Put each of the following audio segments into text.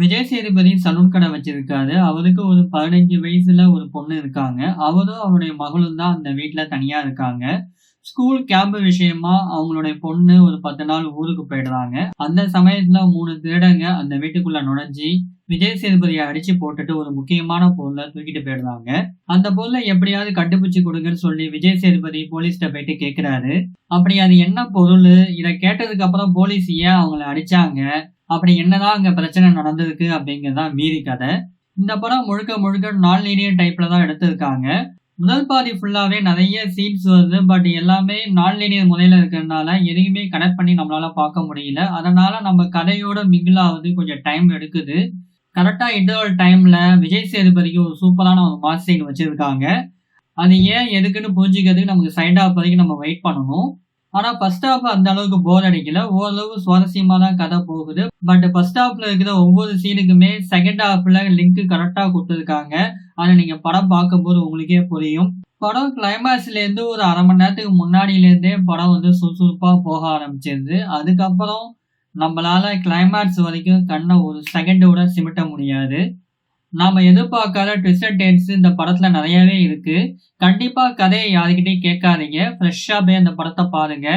Vijay Sethupathi salon கடை வச்சிருக்காரு. அவருக்கு ஒரு 15 வயசுல ஒரு பொண்ணு இருக்காங்க. அவரும், அவருடைய மகளும் தான் அந்த வீட்டுல தனியா இருக்காங்க. ஸ்கூல் கேம்ப் விஷயமா அவங்களுடைய பொண்ணு ஒரு 10 நாள் ஊருக்கு போயிடுறாங்க. அந்த சமயத்துல மூணு திருடங்க அந்த வீட்டுக்குள்ள நுழைஞ்சி விஜய் சேதுபதியை அடிச்சு போட்டுட்டு ஒரு முக்கியமான பொருளை தூக்கிட்டு போயிடுறாங்க. அந்த பொருளை எப்படியாவது கண்டுபிடிச்சு கொடுங்கன்னு சொல்லி விஜய் சேதுபதி போலீஸ்கிட்ட போயிட்டு கேட்கிறாரு. அப்படி அது என்ன பொருள் இதை கேட்டதுக்கு அப்புறம் போலீஸ் ஏன் அவங்கள அடிச்சாங்க? அப்படி என்னதான் அங்க பிரச்சனை நடந்திருக்கு அப்படிங்கிறது மீதி கதை. இந்த படம் முழுக்க முழுக்க நான் லீனியர் டைப்ல தான் எடுத்திருக்காங்க. முதல் பாதி ஃபுல்லாவே நிறைய சீன்ஸ் வருது. பட் எல்லாமே நான் லீனியர் முறையில இருக்கிறதுனால எதையுமே கனெக்ட் பண்ணி நம்மளால பார்க்க முடியல. அதனால நம்ம கதையோட மிகுலாவது கொஞ்சம் டைம் எடுக்குது. கரெக்டாக இன்டர்வல் டைமில் விஜய் சேதுபதிக்கு ஒரு சூப்பரான ஒரு மாஸ் சீன் வச்சுருக்காங்க அது ஏன், எதுக்குன்னு புரிஞ்சுக்கிறதுக்கு நமக்கு செகண்ட் ஹால்ஃப் வரைக்கும் நம்ம வெயிட் பண்ணணும். ஆனா ஃபர்ஸ்ட் ஹாஃப் அந்த அளவுக்கு போர் அடிக்கல. ஓரளவு சுவாரஸ்யமா தான் கதை போகுது. பட் ஃபர்ஸ்ட் ஹாஃப்ல இருக்கிற ஒவ்வொரு சீனுக்குமே செகண்ட் ஹாஃப்ல லிங்க் கரெக்டா கொடுத்துருக்காங்க அத நீங்க படம் பார்க்கும்போது உங்களுக்கே புரியும். படம் கிளைமேக்ஸ்ல இருந்து ஒரு அரை மணி நேரத்துக்கு முன்னாடியில இருந்தே படம் வந்து சுறுசுறுப்பா போக ஆரம்பிச்சிருது. அதுக்கப்புறம் நம்மளால கிளைமேக்ஸ் வரைக்கும் கண்ண ஒரு செகண்ட் சிமிட்ட முடியாது. நாம எதிர்பார்க்காத ட்விஸ்ட் டேன்ஸ் இந்த படத்துல நிறையவே இருக்கு. கண்டிப்பா கதையை யாருக்கிட்டையும் கேட்காதீங்க. ஃப்ரெஷ்ஷா போய் அந்த படத்தை பாருங்க.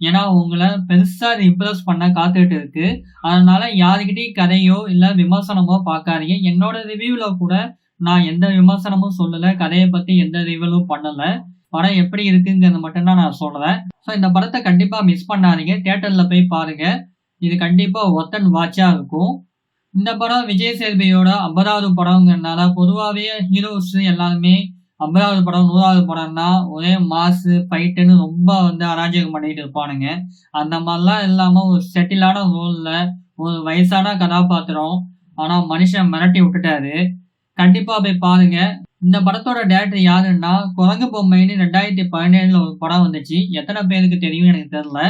ஏன்னா உங்களை பெருசா அது இம்ப்ரெஸ் பண்ண காத்துட்டு இருக்கு. அதனால யாருக்கிட்டையும் கதையோ, இல்ல விமர்சனமோ பார்க்காதீங்க. என்னோட ரிவ்யூல கூட நான் எந்த விமர்சனமும் சொல்லல. கதையை பத்தி எந்த ரிவ்யூலும் பண்ணல. படம் எப்படி இருக்குங்கிறது மட்டும் தான் நான் சொல்றேன். ஸோ இந்த படத்தை கண்டிப்பா மிஸ் பண்ணாதீங்க. தியேட்டர்ல போய் பாருங்க. இது கண்டிப்பா ஒத்தன் வாட்சாக இருக்கும். இந்த படம் விஜய் சேதுபதியோட 50வது படம்ங்கிறதுனால பொதுவாகவே ஹீரோஸ் எல்லாருமே 50வது படம், 100வது படம்னா ஒரே மாஸு, ஃபைட்டுன்னு ரொம்ப வந்து அராஜகம் பண்ணிட்டு இருப்பானுங்க. அந்த மாதிரிலாம் இல்லாமல் ஒரு செட்டிலான ரோலில் ஒரு வயசான கதாபாத்திரம். ஆனால் மனுஷன் மிரட்டி விட்டுட்டாரு. கண்டிப்பாக போய் பாருங்க. இந்த படத்தோட டேரக்டர் யாருன்னா, குரங்கு பொம்மைன்னு 2017ல ஒரு படம் வந்துச்சு. எத்தனை பேருக்கு தெரியும்னு எனக்கு தெரில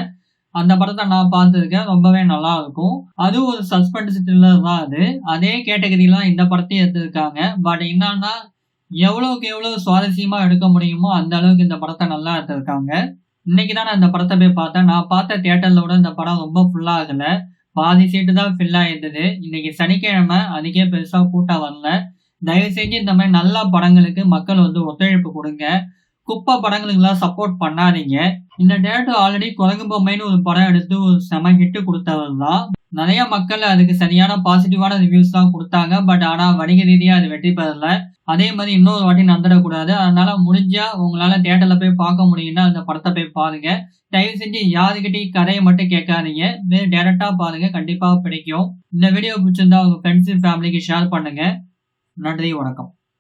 அந்த படத்தை நான் பார்த்துருக்கேன் ரொம்பவே நல்லா இருக்கும். அதுவும் ஒரு சஸ்பென்ஸ் த்ரில்லர் தான் அது. அதே கேட்டகரில தான் இந்த படத்தையும் எடுத்திருக்காங்க. பட் என்னன்னா, எவ்வளவுக்கு எவ்வளவு சுவாரஸ்யமா எடுக்க முடியுமோ அந்த அளவுக்கு இந்த படத்தை நல்லா எடுத்திருக்காங்க. இன்னைக்கு தான் நான் இந்த படத்தை போய் பார்த்தேன். நான் பார்த்த தியேட்டர்ல விட இந்த படம் ரொம்ப ஃபுல்லாக ஆகல. பாதி சீட்டு தான் ஃபில் ஆயிருந்தது. இன்னைக்கு சனிக்கிழமை அதுக்கே பெருசா கூட்டம் வரல. தயவு செஞ்சு இந்த மாதிரி நல்ல படங்களுக்கு மக்கள் வந்து ஒத்துழைப்பு கொடுங்க குப்பை படங்களுக்கெல்லாம் சப்போர்ட் பண்ணாதீங்க. இந்த டேரக்டர் ஆல்ரெடி குரங்கு பொம்மைன்னு ஒரு படம் எடுத்து ஒரு செம ஹிட்டு கொடுத்தவர் தான். நிறைய மக்கள் அதுக்கு சரியான பாசிட்டிவான ரிவ்யூஸ் தான் கொடுத்தாங்க பட் ஆனால் வணிக ரீதியாக அது வெற்றி பெறல. அதே மாதிரி இன்னொரு வாட்டி நடந்துடக்கூடாது. அதனால முடிஞ்சா உங்களால தேட்டரில் போய் பார்க்க முடியும்னா அந்த படத்தை போய் பாருங்க. தயவு செஞ்சு யாருக்கிட்டையும் கதையை மட்டும் கேட்காதீங்க. போய் டேரக்டாக பாருங்க. கண்டிப்பாக பிடிக்கும். இந்த வீடியோ பிடிச்சிருந்தா உங்க ஃப்ரெண்ட்ஸ் ஃபேமிலிக்கு ஷேர் பண்ணுங்க. நன்றி, வணக்கம்.